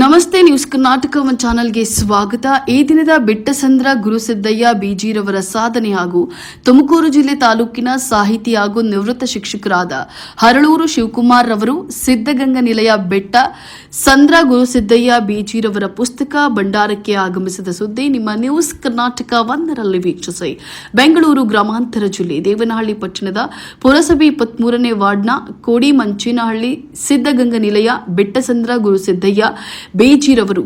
ನಮಸ್ತೆ news Karnataka one ಚಾನೆಲ್ಗೆ ಸ್ವಾಗತ. ಈ ದಿನದ ಬಿಟ್ಟಸಂದ್ರ ಗುರುಸಿದ್ದಯ್ಯ ಬಿಜಿರವರ ಸಾಧನೆ ಹಾಗೂ ತುಮಕೂರು ಜಿಲ್ಲೆ ತಾಲೂಕಿನ ಸಾಹಿತಿ ಹಾಗೂ ನಿವೃತ್ತ ಶಿಕ್ಷಕರಾದ ಹರಳೂರು ಶಿವಕುಮಾರ್ ರವರು ಸಿದ್ದಗಂಗಾ ನಿಲಯ ಬೆಟ್ಟ, ಸಂದ್ರ ಗುರುಸಿದ್ದಯ್ಯ ಬಿಜಿರವರ ಪುಸ್ತಕ ಭಂಡಾರಕ್ಕೆ ಆಗಮಿಸಿದ ಸುದ್ದಿ ನಿಮ್ಮ ನ್ಯೂಸ್ ಕರ್ನಾಟಕ ಒಂದರಲ್ಲಿ ವೀಕ್ಷಿಸಿ. ಬೆಂಗಳೂರು ಗ್ರಾಮಾಂತರ ಜಿಲ್ಲೆ ದೇವನಹಳ್ಳಿ ಪಟ್ಟಣದ ಪುರಸಭೆ ಇಪ್ಪತ್ಮೂರನೇ ವಾರ್ಡ್ನ ಕೋಡಿ ಮಂಚೇನಹಳ್ಳಿ ಸಿದ್ದಗಂಗಾ ನಿಲಯ ಬೆಟ್ಟಸಂದ್ರ ಗುರುಸಿದ್ದಯ್ಯ ಬೇಜಿರವರು,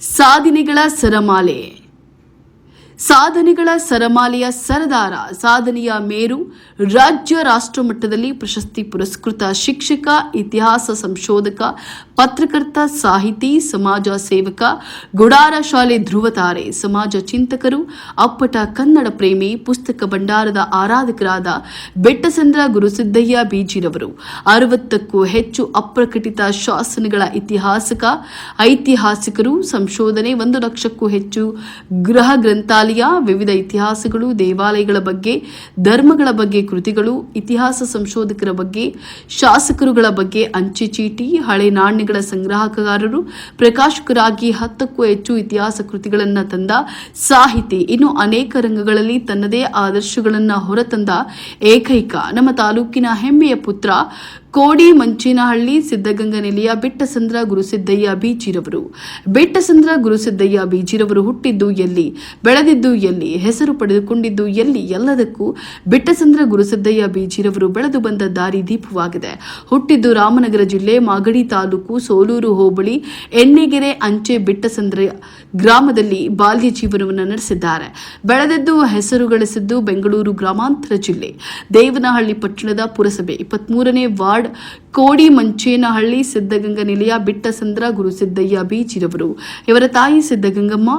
ಸಾಧನೆಗಳ ಸರಮಾಲೆ. ಸಾಧನೆಗಳ ಸರಮಾಲೆಯ ಸರದಾರ, ಸಾಧನೆಯ ಮೇರು, ರಾಜ್ಯ ರಾಷ್ಟ್ರ ಮಟ್ಟದಲ್ಲಿ ಪ್ರಶಸ್ತಿ ಪುರಸ್ಕೃತ ಶಿಕ್ಷಕ, ಇತಿಹಾಸ ಸಂಶೋಧಕ ಪತ್ರಕರ್ತ, ಸಾಹಿತಿ, ಸಮಾಜ ಸೇವಕ, ಗುಡಾರ ಶಾಲೆ ಧ್ರುವತಾರೆ, ಸಮಾಜ ಚಿಂತಕರು, ಅಪ್ಪಟ ಕನ್ನಡ ಪ್ರೇಮಿ, ಪುಸ್ತಕ ಭಂಡಾರದ ಆರಾಧಕರಾದ ಬೆಟ್ಟಸಂದ್ರ ಗುರುಸಿದ್ದಯ್ಯ ಬೀಜಿರವರು ಅರವತ್ತಕ್ಕೂ ಹೆಚ್ಚು ಅಪ್ರಕಟಿತ ಶಾಸನಗಳ ಇತಿಹಾಸಕ, ಐತಿಹಾಸಿಕರು, ಸಂಶೋಧನೆ ಒಂದು ಲಕ್ಷಕ್ಕೂ ಹೆಚ್ಚು ಗೃಹ ಗ್ರಂಥಾಲಯ, ವಿವಿಧ ಇತಿಹಾಸಗಳು, ದೇವಾಲಯಗಳ ಬಗ್ಗೆ, ಧರ್ಮಗಳ ಬಗ್ಗೆ ಕೃತಿಗಳು, ಇತಿಹಾಸ ಸಂಶೋಧಕರ ಬಗ್ಗೆ, ಶಾಸಕರುಗಳ ಬಗ್ಗೆ ಅಂಚೆ ಚೀಟಿ, ಹಳೆ ನಾಣ್ಯಗಳ ಸಂಗ್ರಾಹಕಗಾರರು ಪ್ರಕಾಶಕರಾಗಿ ಹತ್ತಕ್ಕೂ ಹೆಚ್ಚು ಇತಿಹಾಸ ಕೃತಿಗಳನ್ನು ತಂದ ಸಾಹಿತಿ. ಇನ್ನು ಅನೇಕ ರಂಗಗಳಲ್ಲಿ ತನ್ನದೇ ಆದರ್ಶಗಳನ್ನು ಹೊರತಂದ ಏಕೈಕ ನಮ್ಮ ತಾಲೂಕಿನ ಹೆಮ್ಮೆಯ ಪುತ್ರ ಕೋಡಿ ಮಂಚಿನಹಳ್ಳಿ ಸಿದ್ದಗಂಗಾ ನೆಲೆಯ ಬೆಟ್ಟಸಂದ್ರ ಗುರುಸಿದ್ದಯ್ಯ ಬೀಚಿರವರು. ಬಿಟ್ಟಸಂದ್ರ ಗುರುಸಿದ್ದಯ್ಯ ಬೀಜಿರವರು ಹುಟ್ಟಿದ್ದು ಎಲ್ಲಿ? ಬೆಳೆದಿದ್ದು ಎಲ್ಲಿ? ಹೆಸರು ಪಡೆದುಕೊಂಡಿದ್ದು ಎಲ್ಲಿ? ಎಲ್ಲದಕ್ಕೂ ಬಿಟ್ಟಸಂದ್ರ ಗುರುಸಿದ್ದಯ್ಯ ಬೀಚಿರವರು ಬೆಳೆದು ಬಂದ ದಾರಿ ದೀಪವಾಗಿದೆ. ಹುಟ್ಟಿದ್ದು ರಾಮನಗರ ಜಿಲ್ಲೆ ಮಾಗಡಿ ತಾಲೂಕು ಸೋಲೂರು ಹೋಬಳಿ ಎಣ್ಣೆಗೆರೆ ಅಂಚೆ ಬಿಟ್ಟಸಂದ್ರ ಗ್ರಾಮದಲ್ಲಿ ಬಾಲ್ಯ ಜೀವನವನ್ನು ನಡೆಸಿದ್ದಾರೆ. ಬೆಳೆದದ್ದು, ಹೆಸರು ಗಳಿಸಿದ್ದು ಬೆಂಗಳೂರು ಗ್ರಾಮಾಂತರ ಜಿಲ್ಲೆ. ದೇವನಹಳ್ಳಿ ಪಟ್ಟಣದ ಪುರಸಭೆ ಇಪ್ಪತ್ಮೂರನೇ ವಾರ್ಡ್ ಕೋಡಿ ಮಂಚೇನಹಳ್ಳಿ ಸಿದ್ಧಗಂಗಾ ನಿಲಯ ಬಿಟ್ಟಸಂದ್ರ ಗುರುಸಿದ್ದಯ್ಯ ಬೀಚಿರವರು. ಇವರ ತಾಯಿ ಸಿದ್ದಗಂಗಮ್ಮ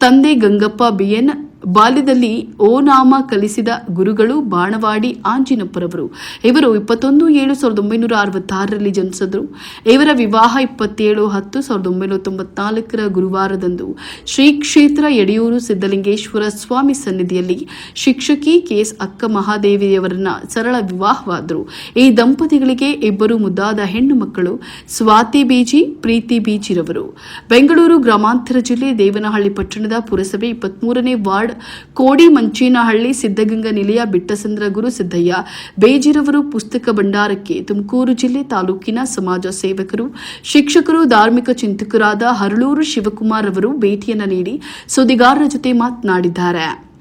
ತಂದೆ ಗಂಗಪ್ಪ ಬಿಎನ್ ಬಾಲ್ಯದಲ್ಲಿ ಓನಾಮ ಕಲಿಸಿದ ಗುರುಗಳು ಬಾಣವಾಡಿ, ಆಂಜಿನಪ್ಪರವರು. ಇವರು ಇಪ್ಪತ್ತೊಂದು ಏಳು ಸಾವಿರದ ಒಂಬೈನೂರ ಅರವತ್ತಾರರಲ್ಲಿ ಜನಿಸಿದ್ರು. ಇವರ ವಿವಾಹ ಇಪ್ಪತ್ತೇಳು ಹತ್ತು ಸಾವಿರದ ಒಂಬೈನೂರ ತೊಂಬತ್ನಾಲ್ಕರ ಗುರುವಾರದಂದು ಶ್ರೀ ಕ್ಷೇತ್ರ ಯಡಿಯೂರು ಸಿದ್ದಲಿಂಗೇಶ್ವರ ಸ್ವಾಮಿ ಸನ್ನಿಧಿಯಲ್ಲಿ ಶಿಕ್ಷಕಿ ಕೆಎಸ್ ಅಕ್ಕ ಮಹಾದೇವಿಯವರನ್ನ ಸರಳ ವಿವಾಹವಾದರು. ಈ ದಂಪತಿಗಳಿಗೆ ಇಬ್ಬರು ಮುದ್ದಾದ ಹೆಣ್ಣು ಮಕ್ಕಳು ಸ್ವಾತಿ ಬೀಜಿ, ಪ್ರೀತಿ ಬೀಜಿರವರು. ಬೆಂಗಳೂರು ಗ್ರಾಮಾಂತರ ಜಿಲ್ಲೆ ದೇವನಹಳ್ಳಿ ಪಟ್ಟಣದ ಪುರಸಭೆ ಇಪ್ಪತ್ಮೂರನೇ ವಾರ್ಡ್ ಕೋಡಿ ಮಂಚೇನಹಳ್ಳಿ ಸಿದ್ದಗಂಗಾ ನಿಲಯ ಬಿಟ್ಟಸಂದ್ರ ಗುರು ಸಿದ್ದಯ್ಯ, ಬೇಜಿರವರು ಪುಸ್ತಕ ಭಂಡಾರಕ್ಕೆ ತುಮಕೂರು ಜಿಲ್ಲೆ ತಾಲೂಕಿನ ಸಮಾಜ ಸೇವಕರು, ಶಿಕ್ಷಕರು, ಧಾರ್ಮಿಕ ಚಿಂತಕರಾದ ಹರಳೂರು ಶಿವಕುಮಾರ್ ಅವರು ಭೇಟಿಯನ್ನು ನೀಡಿ ಸುದ್ದಿಗಾರರ ಜೊತೆ ಮಾತನಾಡಿದ್ದಾರೆ.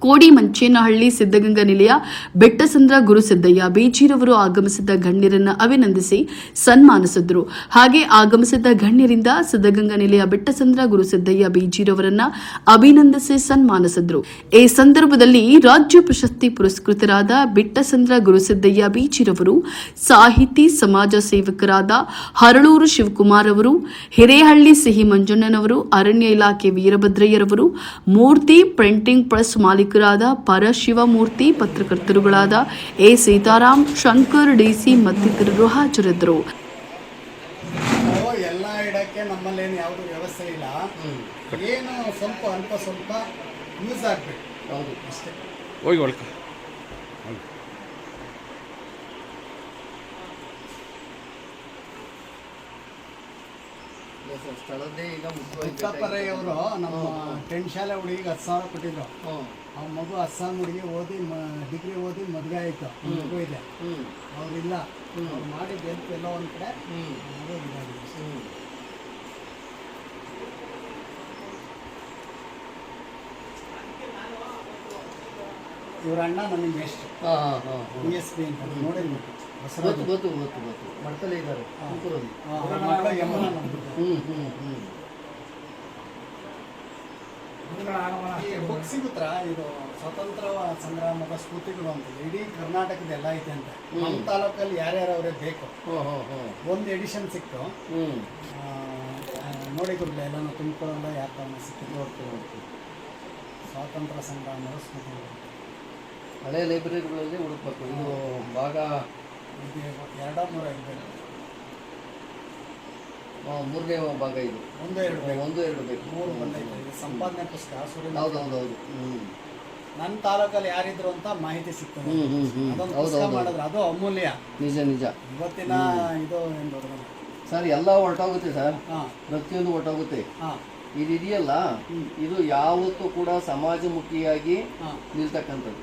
ಕೋಡಿ ಮಂಚೇನಹಳ್ಳಿ ಸಿದ್ದಗಂಗಾ ನಿಲಯ, ಬೆಟ್ಟಸಂದ್ರ ಗುರುಸಿದ್ದಯ್ಯ ಬೇಜೀರವರು ಆಗಮಿಸಿದ ಗಣ್ಯರನ್ನ ಅಭಿನಂದಿಸಿ ಸನ್ಮಾನಿಸಿದ್ರು. ಹಾಗೆ ಆಗಮಿಸಿದ ಗಣ್ಯರಿಂದ ಸಿದ್ಧಗಂಗಾ ನಿಲಯ, ಬೆಟ್ಟಸಂದ್ರ ಗುರುಸಿದ್ದಯ್ಯ ಬೀಜಿರವರನ್ನ ಅಭಿನಂದಿಸಿ ಸನ್ಮಾನಿಸಿದ್ರು. ಈ ಸಂದರ್ಭದಲ್ಲಿ ರಾಜ್ಯ ಪ್ರಶಸ್ತಿ ಪುರಸ್ಕೃತರಾದ ಬೆಟ್ಟಸಂದ್ರ ಗುರುಸಿದ್ದಯ್ಯ ಬೀಜಿರವರು ಸಾಹಿತಿ, ಸಮಾಜ ಸೇವಕರಾದ ಹರಳೂರು ಶಿವಕುಮಾರ್ ಅವರು, ಹಿರೇಹಳ್ಳಿ ಸಿಹಿ ಮಂಜಣ್ಣನವರು ಅರಣ್ಯ ಇಲಾಖೆ ವೀರಭದ್ರಯ್ಯರವರು, ಮೂರ್ತಿ ಪ್ರಿಂಟಿಂಗ್ ಪ್ರೆಸ್ ಮಾಲೀಕರಾದ ಪರಶಿವಮೂರ್ತಿ ಪತ್ರಕರ್ತರುಗಳಾದ ಎ. ಸೀತಾರಾಮ್ ಶಂಕರ್ ಡಿಸಿ ಮತ್ತಿತರರು ಹಾಜರಿದ್ದರು. ಎಲ್ಲ ಇಡಕ್ಕೆ ನಮ್ಮಲ್ಲೇನು ಯಾವುದು ವ್ಯವಸ್ಥೆ ಇಲ್ಲ. ಏನು ಸ್ವಲ್ಪ ಅಲ್ಪ ಸ್ವಲ್ಪ ಯೂಸ್ ಆಗಬೇಕು. ಹೌದು ಅಷ್ಟೇ. ಹೋಗಿ ಒಳ್ಕ ಇಲ್ಲ ಸರ್ ಸ್ಥಳದ್ದೇ ಈಗ ನಮ್ಮ ಟೆಂಟ್ ಶಾಲೆ ಹುಡುಗಿಗೆ ಹತ್ತು ಸಾವಿರ ಕೊಟ್ಟಿದ್ರು. ಆ ಮಗು ಅಸ್ಸಾಂ ಹುಡುಗಿ ಓದಿ ಡಿಗ್ರಿ ಓದಿ ಮದುವೆ ಆಯಿತು. ಮಗು ಇದೆ. ಅವರಿಲ್ಲ. ಅವ್ರು ಮಾಡಿದ ಹೆಲ್ಪ್ ಎಲ್ಲೋ ಒಂದು ಕಡೆ. ಮಗು ಇದಾಗಿದೆ. ಇವ್ರ ಅಣ್ಣ ನನಗೆ ಹಾಂ ಪಿ ಎಸ್ ಪಿ ಅಂತ ನೋಡಿಲ್ಲ ಗೊತ್ತು ಗೊತ್ತು ಗೊತ್ತು ಗೊತ್ತು. ಮಡ್ತಲೇ ಇದ್ದಾರೆ. ಹ್ಞೂ ಹ್ಞೂ ಹ್ಞೂ ಬುಕ್ ಸಿಗುತ್ತಾ? ಇದು ಸ್ವತಂತ್ರ ಸಂಗ್ರಾಮದ ಸ್ಫೂರ್ತಿಗಳು ಅಂತ ಇಡೀ ಕರ್ನಾಟಕದ ಎಲ್ಲ ಐತೆ ಅಂತ. ನಮ್ಮ ತಾಲೂಕಲ್ಲಿ ಯಾರ್ಯಾರು ಅವರೇ ಬೇಕು ಒಂದು ಎಡಿಷನ್ ಸಿಕ್ತು. ನೋಡಿ ಎಲ್ಲಾನು ತುಮಕೂರಲ್ಲ ಯಾಕೆ ಸಿಕ್ಕಿ ನೋಡ್ತೀವಿ ಸ್ವಾತಂತ್ರ್ಯ ಸಂಗ್ರಾಮದ ಸ್ಫೂರ್ತಿಗಳು. ಹಳೆ ಲೈಬ್ರರಿಗಳಲ್ಲಿ ಹುಡುಕ್ಬೇಕು. ಇದು ಭಾಗ ಇದು ಎರಡೋ ಮೂರು ಇರಬೇಕು ಮೂರನೇ ಭಾಗ ಇದು. ಒಂದು ಎರಡು ಒಂದು ಎರಡು ಬೇಕು. ಮೂರು ಬಂದೈತೆ. ಸಂಪಾದನೆ ಪುಸ್ತಕ ಸುರೇಂದ್ರ ಹ್ಞೂ ನನ್ನ ತಾಲೂಕಲ್ಲಿ ಯಾರಿದ್ರು ಅಂತ ಮಾಹಿತಿ ಸಿಗ್ತದೆ. ಹ್ಮ್, ಅದೊಂದು ಹೌದು ಪುಸ್ತಕ ಹೌದು ಮಾಡಿದ್ರೆ ಅದು ಅಮೂಲ್ಯ. ನಿಜ ನಿಜ. ಇವತ್ತಿನ ಇದು ಏನು ಸರ್ ಎಲ್ಲ ಹೊರಟೋಗುತ್ತೆ ಸರ್. ಹಾ. ಪ್ರತಿಯೊಂದು ಹೊರಟೋಗುತ್ತೆ. ಹಾ. ಇದಿದೆಯಲ್ಲ ಇದು ಯಾವತ್ತೂ ಕೂಡ ಸಮಾಜಮುಖಿಯಾಗಿ ಹಾ. ನಿಲ್ತಕ್ಕಂಥದ್ದು.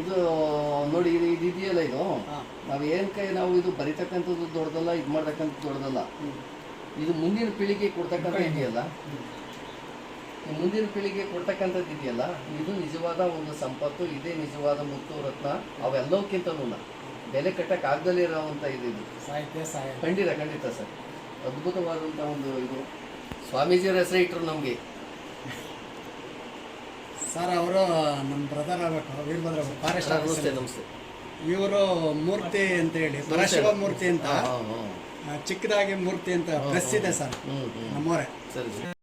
ಇದು ನೋಡಿ ಇದು ಇದು ಇದೆಯಲ್ಲ ಇದು? ಹಾ. ನಾವು ಏನು ಕೈ ನಾವು ಇದು ಬರಿತಕ್ಕಂಥದ್ದು ದೊಡ್ಡದಲ್ಲ ಇದು ಮಾಡ್ತಕ್ಕಂಥದ್ದು ದೊಡ್ಡದಲ್ಲ ಇದು ಮುಂದಿನ ಪೀಳಿಗೆ ಕೊಡ್ತಕ್ಕಂಥ ಇದೆಯಲ್ಲ. ಈ ಮುಂದಿನ ಪೀಳಿಗೆ ಕೊಡ್ತಕ್ಕಂಥದ್ದು ಇದೆಯಲ್ಲ ಇದು ನಿಜವಾದ ಒಂದು ಸಂಪತ್ತು ಇದೇ ನಿಜವಾದ ಮುತ್ತು ರತ್ನ ಅವೆಲ್ಲವಕ್ಕಿಂತಲೂ ಬೆಲೆ ಕಟ್ಟಕ್ಕೆ ಆಗದಲ್ಲಿ ಇರೋವಂಥ ಇದು ಇದು. ಸಾಹಿತ್ಯ ಸಾಹಿತ್ಯ ಖಂಡಿತ ಖಂಡಿತ ಸರ್. ಅದ್ಭುತವಾದಂಥ ಒಂದು ಇದು. ಸ್ವಾಮೀಜಿಯವರ ಹೆಸರು ಇಟ್ಟರು ನಮಗೆ. ಸರ್ ಅವರು ನಮ್ಮ ಬ್ರದರ್ ಆಗಬೇಕು. ವೀರಭದ್ರ ಫಾರೆಸ್ಟ್ ನಮಸ್ತೆ ನಮಸ್ತೆ. ಇವರು ಮೂರ್ತಿ ಅಂತ ಹೇಳಿ ಪರಶಿವ ಮೂರ್ತಿ ಅಂತ. ಚಿಕ್ಕದಾಗಿ ಮೂರ್ತಿ ಅಂತ ಪ್ರಸಿದ್ಧ ಸರ್. ನಮ್ಮೋರೆ ನಮ್ಮವರೇ. ಸರಿ.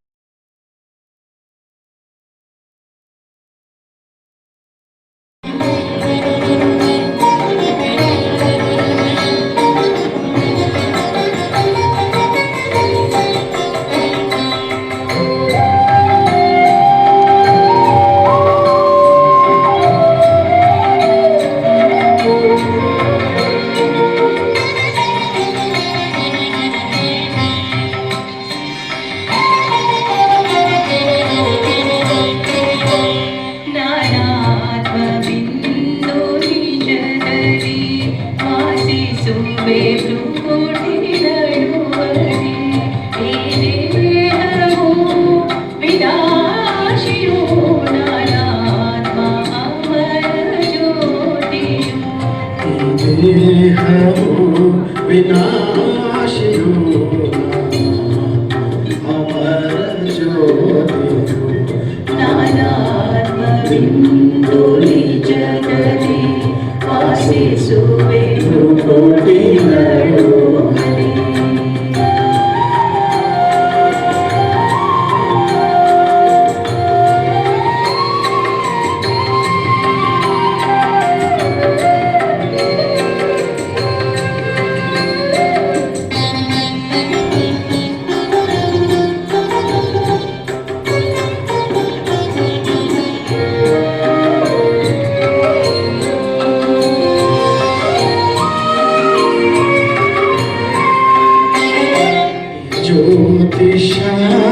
Jesús, tu Krishna.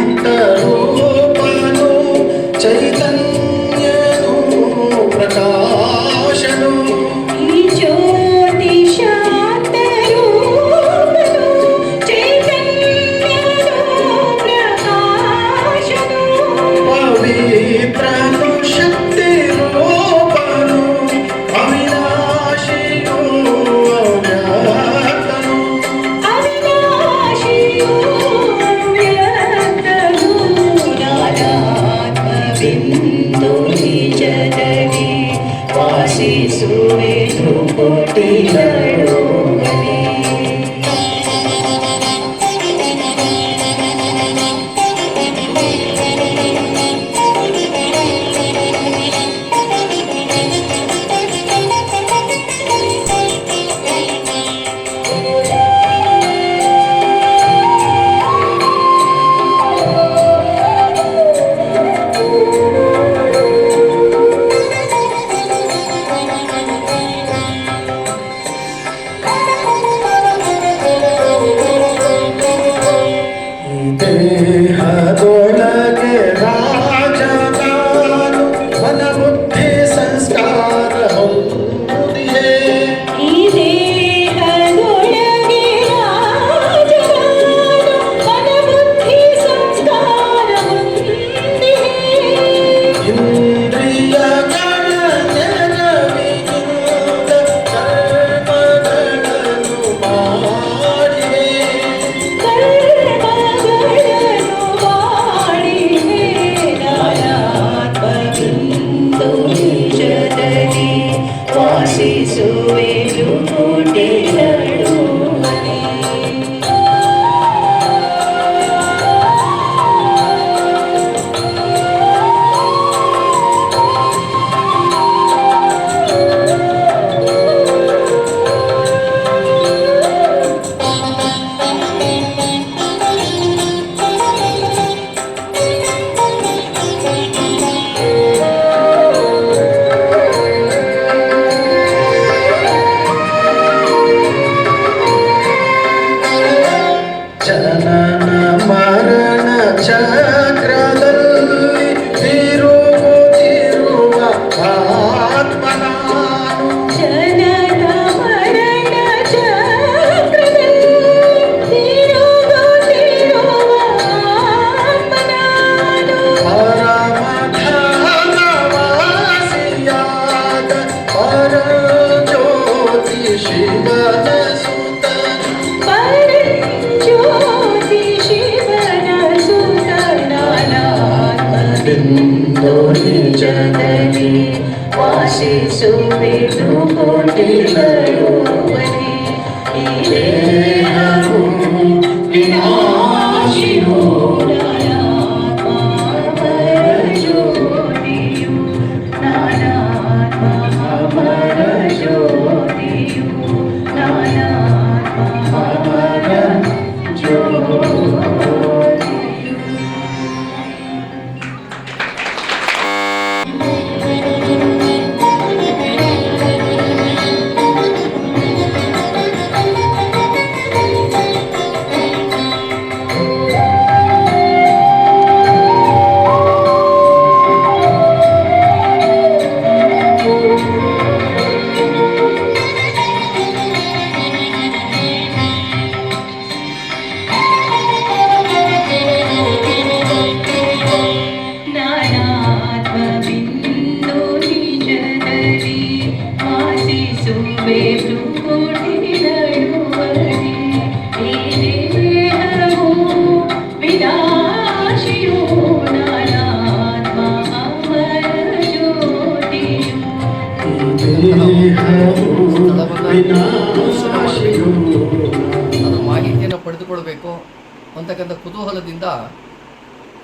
ಅಂತಕ್ಕಂಥ ಕುತೂಹಲದಿಂದ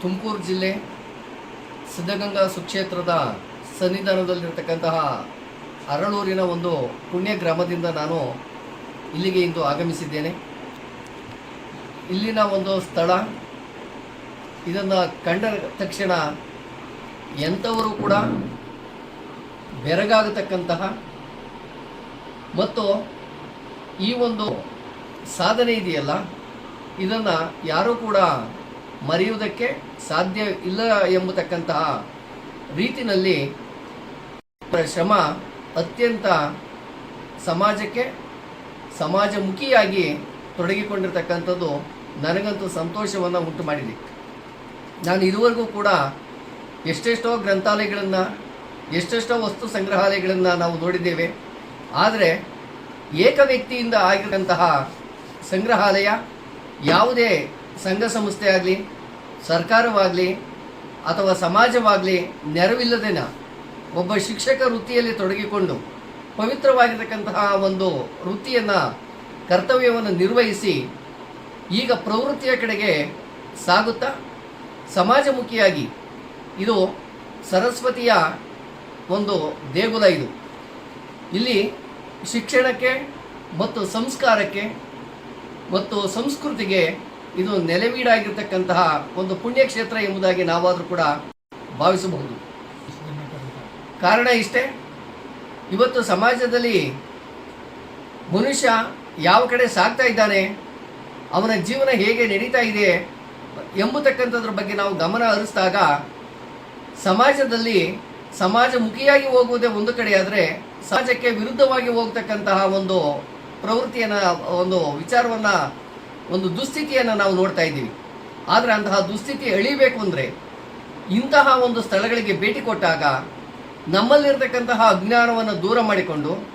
ತುಮಕೂರು ಜಿಲ್ಲೆ ಸಿದ್ಧಗಂಗಾ ಸುಕ್ಷೇತ್ರದ ಸನ್ನಿಧಾನದಲ್ಲಿರ್ತಕ್ಕಂತಹ ಅರಳೂರಿನ ಒಂದು ಪುಣ್ಯ ಗ್ರಾಮದಿಂದ ನಾನು ಇಲ್ಲಿಗೆ ಇಂದು ಆಗಮಿಸಿದ್ದೇನೆ. ಇಲ್ಲಿನ ಒಂದು ಸ್ಥಳ, ಇದನ್ನು ಕಂಡ ತಕ್ಷಣ ಎಂಥವರು ಕೂಡ ಬೆರಗಾಗತಕ್ಕಂತಹ ಮತ್ತು ಈ ಒಂದು ಸಾಧನೆ ಇದೆಯಲ್ಲ ಇದನ್ನು ಯಾರೂ ಕೂಡ ಮರೆಯುವುದಕ್ಕೆ ಸಾಧ್ಯ ಇಲ್ಲ ಎಂಬತಕ್ಕಂತಹ ರೀತಿನಲ್ಲಿ ಶ್ರಮ ಅತ್ಯಂತ ಸಮಾಜಕ್ಕೆ ಸಮಾಜಮುಖಿಯಾಗಿ ತೊಡಗಿಕೊಂಡಿರ್ತಕ್ಕಂಥದ್ದು ನನಗಂತೂ ಸಂತೋಷವನ್ನು ಉಂಟು ಮಾಡಿದೆ. ನಾನು ಇದುವರೆಗೂ ಕೂಡ ಎಷ್ಟೆಷ್ಟೋ ಗ್ರಂಥಾಲಯಗಳನ್ನು, ಎಷ್ಟೆಷ್ಟೋ ವಸ್ತು ಸಂಗ್ರಹಾಲಯಗಳನ್ನು ನಾವು ನೋಡಿದ್ದೇವೆ. ಆದರೆ ಏಕ ವ್ಯಕ್ತಿಯಿಂದ ಆಗಿರುವಂತಹ ಸಂಗ್ರಹಾಲಯ ಯಾವುದೇ ಸಂಘ ಸಂಸ್ಥೆ ಆಗಲಿ, ಸರ್ಕಾರವಾಗಲಿ ಅಥವಾ ಸಮಾಜವಾಗಲಿ ನೆರವಿಲ್ಲದೇನ ಒಬ್ಬ ಶಿಕ್ಷಕ ವೃತ್ತಿಯಲ್ಲಿ ತೊಡಗಿಕೊಂಡು ಪವಿತ್ರವಾಗಿರ್ತಕ್ಕಂತಹ ಒಂದು ವೃತ್ತಿಯನ್ನು, ಕರ್ತವ್ಯವನ್ನು ನಿರ್ವಹಿಸಿ ಈಗ ಪ್ರವೃತ್ತಿಯ ಕಡೆಗೆ ಸಾಗುತ್ತಾ ಸಮಾಜಮುಖಿಯಾಗಿ ಇದು ಸರಸ್ವತಿಯ ಒಂದು ದೇಗುಲ ಇದು. ಇಲ್ಲಿ ಶಿಕ್ಷಣಕ್ಕೆ ಮತ್ತು ಸಂಸ್ಕಾರಕ್ಕೆ ಮತ್ತು ಸಂಸ್ಕೃತಿಗೆ ಇದು ನೆಲೆವೀಡಾಗಿರ್ತಕ್ಕಂತಹ ಒಂದು ಪುಣ್ಯಕ್ಷೇತ್ರ ಎಂಬುದಾಗಿ ನಾವಾದರೂ ಕೂಡ ಭಾವಿಸಬಹುದು. ಕಾರಣ ಇಷ್ಟೇ, ಇವತ್ತು ಸಮಾಜದಲ್ಲಿ ಮನುಷ್ಯ ಯಾವ ಕಡೆ ಸಾಗ್ತಾ ಇದ್ದಾನೆ, ಅವನ ಜೀವನ ಹೇಗೆ ನಡೀತಾ ಇದೆ ಎಂಬತಕ್ಕಂಥದ್ರ ಬಗ್ಗೆ ನಾವು ಗಮನ ಹರಿಸಿದಾಗ ಸಮಾಜದಲ್ಲಿ ಸಮಾಜಮುಖಿಯಾಗಿ ಹೋಗುವುದೇ ಒಂದು ಕಡೆ, ಆದರೆ ಸಮಾಜಕ್ಕೆ ವಿರುದ್ಧವಾಗಿ ಹೋಗ್ತಕ್ಕಂತಹ ಒಂದು ಪ್ರವೃತ್ತಿಯನ್ನು, ಒಂದು ವಿಚಾರವನ್ನು, ಒಂದು ದುಸ್ಥಿತಿಯನ್ನು ನಾವು ನೋಡ್ತಾ ಇದ್ದೀವಿ. ಆದರೆ ಅಂತಹ ದುಸ್ಥಿತಿ ಎಳಿಬೇಕು ಅಂದರೆ, ಇಂತಹ ಒಂದು ಸ್ಥಳಗಳಿಗೆ ಭೇಟಿ ಕೊಟ್ಟಾಗ, ನಮ್ಮಲ್ಲಿರ್ತಕ್ಕಂತಹ ಅಜ್ಞಾನವನ್ನು ದೂರ ಮಾಡಿಕೊಂಡು,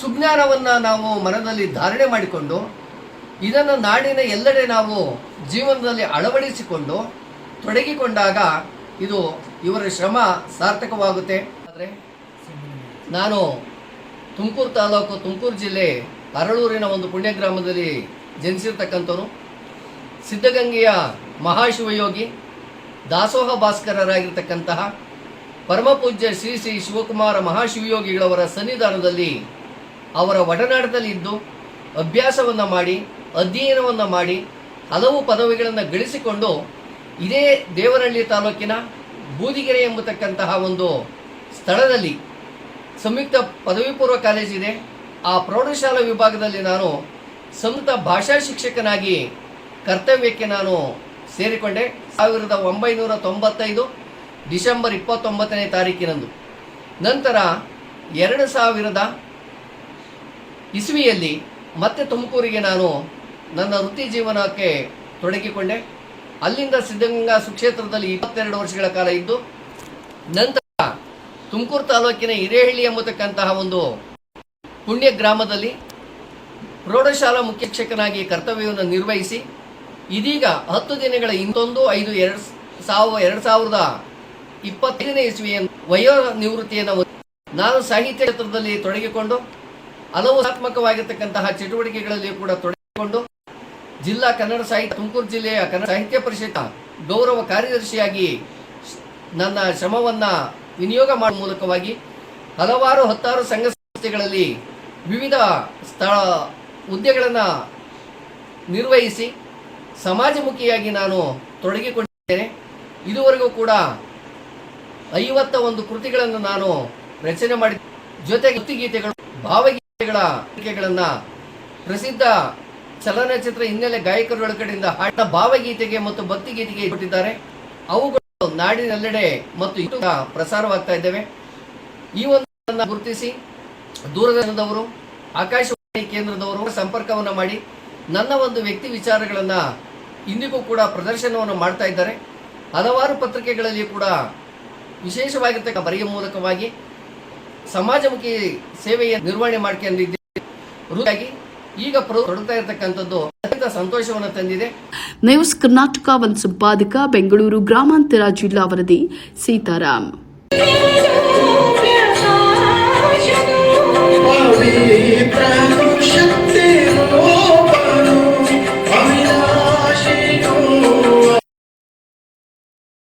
ಸುಜ್ಞಾನವನ್ನು ನಾವು ಮನದಲ್ಲಿ ಧಾರಣೆ ಮಾಡಿಕೊಂಡು, ಇದನ್ನು ನಾಡಿನ ಎಲ್ಲೆಡೆ ನಾವು ಜೀವನದಲ್ಲಿ ಅಳವಡಿಸಿಕೊಂಡು, ತೊಡಗಿಕೊಂಡಾಗ ಇದು ಇವರ ಶ್ರಮ ಸಾರ್ಥಕವಾಗುತ್ತೆ. ಆದರೆ, ನಾನು ತುಮಕೂರು ತಾಲೂಕು, ತುಮಕೂರು ಜಿಲ್ಲೆ ಅರಳೂರಿನ ಒಂದು ಪುಣ್ಯ ಗ್ರಾಮದಲ್ಲಿ ಜನಿಸಿರ್ತಕ್ಕಂಥವ್ರು. ಸಿದ್ಧಗಂಗೆಯ ಮಹಾಶಿವಯೋಗಿ, ದಾಸೋಹ ಭಾಸ್ಕರರಾಗಿರ್ತಕ್ಕಂತಹ ಪರಮಪೂಜ್ಯ ಶ್ರೀ ಶ್ರೀ ಶಿವಕುಮಾರ ಮಹಾಶಿವಯೋಗಿಗಳವರ ಸನ್ನಿಧಾನದಲ್ಲಿ ಅವರ ಒಡನಾಟದಲ್ಲಿ ಇದ್ದು, ಅಭ್ಯಾಸವನ್ನು ಮಾಡಿ, ಅಧ್ಯಯನವನ್ನು ಮಾಡಿ, ಹಲವು ಪದವಿಗಳನ್ನು ಗಳಿಸಿಕೊಂಡು ಇದೇ ದೇವನಹಳ್ಳಿ ತಾಲೂಕಿನ ಬೂದಿಗೆರೆ ಎಂಬತಕ್ಕಂತಹ ಒಂದು ಸ್ಥಳದಲ್ಲಿ ಸಂಯುಕ್ತ ಪದವಿ ಪೂರ್ವ ಕಾಲೇಜ್ ಇದೆ. ಆ ಪ್ರೌಢಶಾಲಾ ವಿಭಾಗದಲ್ಲಿ ನಾನು ಸಂಯುಕ್ತ ಭಾಷಾ ಶಿಕ್ಷಕನಾಗಿ ಕರ್ತವ್ಯಕ್ಕೆ ನಾನು ಸೇರಿಕೊಂಡೆ. ಸಾವಿರದ ಒಂಬೈನೂರ ತೊಂಬತ್ತೈದು ಡಿಸೆಂಬರ್ ಇಪ್ಪತ್ತೊಂಬತ್ತನೇ ತಾರೀಕಿನಂದು. ನಂತರ ಎರಡು ಸಾವಿರದ ಇಸ್ವಿಯಲ್ಲಿ ಮತ್ತೆ ತುಮಕೂರಿಗೆ ನಾನು ನನ್ನ ವೃತ್ತಿ ಜೀವನಕ್ಕೆ ತೊಡಗಿಕೊಂಡೆ. ಅಲ್ಲಿಂದ ಸಿದ್ಧಗಂಗಾ ಸುಕ್ಷೇತ್ರದಲ್ಲಿ ಇಪ್ಪತ್ತೆರಡು ವರ್ಷಗಳ ಕಾಲ ಇದ್ದು, ನಂತರ ತುಮಕೂರು ತಾಲೂಕಿನ ಹಿರೇಹಳ್ಳಿ ಎಂಬತಕ್ಕಂತಹ ಒಂದು ಪುಣ್ಯ ಗ್ರಾಮದಲ್ಲಿ ಪ್ರೌಢಶಾಲಾ ಮುಖ್ಯ ಶಿಕ್ಷಕನಾಗಿ ಕರ್ತವ್ಯವನ್ನು ನಿರ್ವಹಿಸಿ ಇದೀಗ ಹತ್ತು ದಿನಗಳ ಇಂದೊಂದು ಐದು ಎರಡು ಸಾವಿರ ಎರಡು ಸಾವಿರದ ಇಪ್ಪತ್ತೈದನೇ ಇಸ್ವಿಯ ವಯೋ ನಿವೃತ್ತಿಯನ್ನು ನಾನು ಸಾಹಿತ್ಯ ಕ್ಷೇತ್ರದಲ್ಲಿ ತೊಡಗಿಕೊಂಡು ಹಲವು ಸಾತ್ಮಕವಾಗಿರ್ತಕ್ಕಂತಹ ಚಟುವಟಿಕೆಗಳಲ್ಲಿ ಕೂಡ ತೊಡಗಿಕೊಂಡು ಜಿಲ್ಲಾ ಕನ್ನಡ ಸಾಹಿತ್ಯ ತುಮಕೂರು ಜಿಲ್ಲೆಯ ಕನ್ನಡ ಸಾಹಿತ್ಯ ಪರಿಷತ್ ಗೌರವ ಕಾರ್ಯದರ್ಶಿಯಾಗಿ ನನ್ನ ಶ್ರಮವನ್ನ ವಿನಿಯೋಗ ಮಾಡುವ ಮೂಲಕವಾಗಿ ಹಲವಾರು ಹತ್ತಾರು ಸಂಘ ಸಂಸ್ಥೆಗಳಲ್ಲಿ ವಿವಿಧ ಸ್ಥಳ ಹುದ್ದೆಗಳನ್ನು ನಿರ್ವಹಿಸಿ ಸಮಾಜಮುಖಿಯಾಗಿ ನಾನು ತೊಡಗಿಕೊಂಡಿದ್ದೇನೆ. ಇದುವರೆಗೂ ಕೂಡ ಐವತ್ತ ಒಂದು ಕೃತಿಗಳನ್ನು ನಾನು ರಚನೆ ಮಾಡಿ ಜೊತೆಗೆ ಗೀತೆಗಳು ಭಾವಗೀತೆಗಳ ಕೃತಿಗಳನ್ನು ಪ್ರಸಿದ್ಧ ಚಲನಚಿತ್ರ ಹಿನ್ನೆಲೆ ಗಾಯಕರುಗಳ ಕಡೆಯಿಂದ ಹಾಡ ಭಾವಗೀತೆಗೆ ಮತ್ತು ಭಕ್ತಿಗೀತೆಗೆ ಕೊಟ್ಟಿದ್ದಾರೆ ಅವುಗಳು ನಾಡಿನೆಲ್ಲೆಡೆ ಮತ್ತು ಪ್ರಸಾರವಾಗ್ತಾ ಇದ್ದೇವೆ. ಈ ಒಂದು ಗುರುತಿಸಿ ದೂರದರ್ಶನದವರು ಆಕಾಶವಾಣಿ ಕೇಂದ್ರದವರು ಸಂಪರ್ಕವನ್ನು ಮಾಡಿ, ನನ್ನ ಒಂದು ವ್ಯಕ್ತಿ ವಿಚಾರಗಳನ್ನು ಇಂದಿಗೂ ಕೂಡ ಪ್ರದರ್ಶನವನ್ನು ಮಾಡ್ತಾ ಇದ್ದಾರೆ. ಹಲವಾರು ಪತ್ರಿಕೆಗಳಲ್ಲಿ ಕೂಡ ವಿಶೇಷವಾಗಿರ್ತಕ್ಕ ಬರೆಯ ಮೂಲಕವಾಗಿ ಸಮಾಜಮುಖಿ ಸೇವೆಯ ನಿರ್ವಹಣೆ ಮಾಡ್ಕೊಂಡಿದ್ದೇವೆ ಈಗ ತೊಡಗ್ತಾ ಇರತಕ್ಕಂಥದ್ದು ಅತ್ಯಂತ ಸಂತೋಷವನ್ನು ತಂದಿದೆ. ನ್ಯೂಸ್ ಕರ್ನಾಟಕ ಒಂದು ಸಂಪಾದಕ ಬೆಂಗಳೂರು ಗ್ರಾಮಾಂತರ ಜಿಲ್ಲಾ ವರದಿ ಸೀತಾರಾಮ್ ಶಕ್ತಿ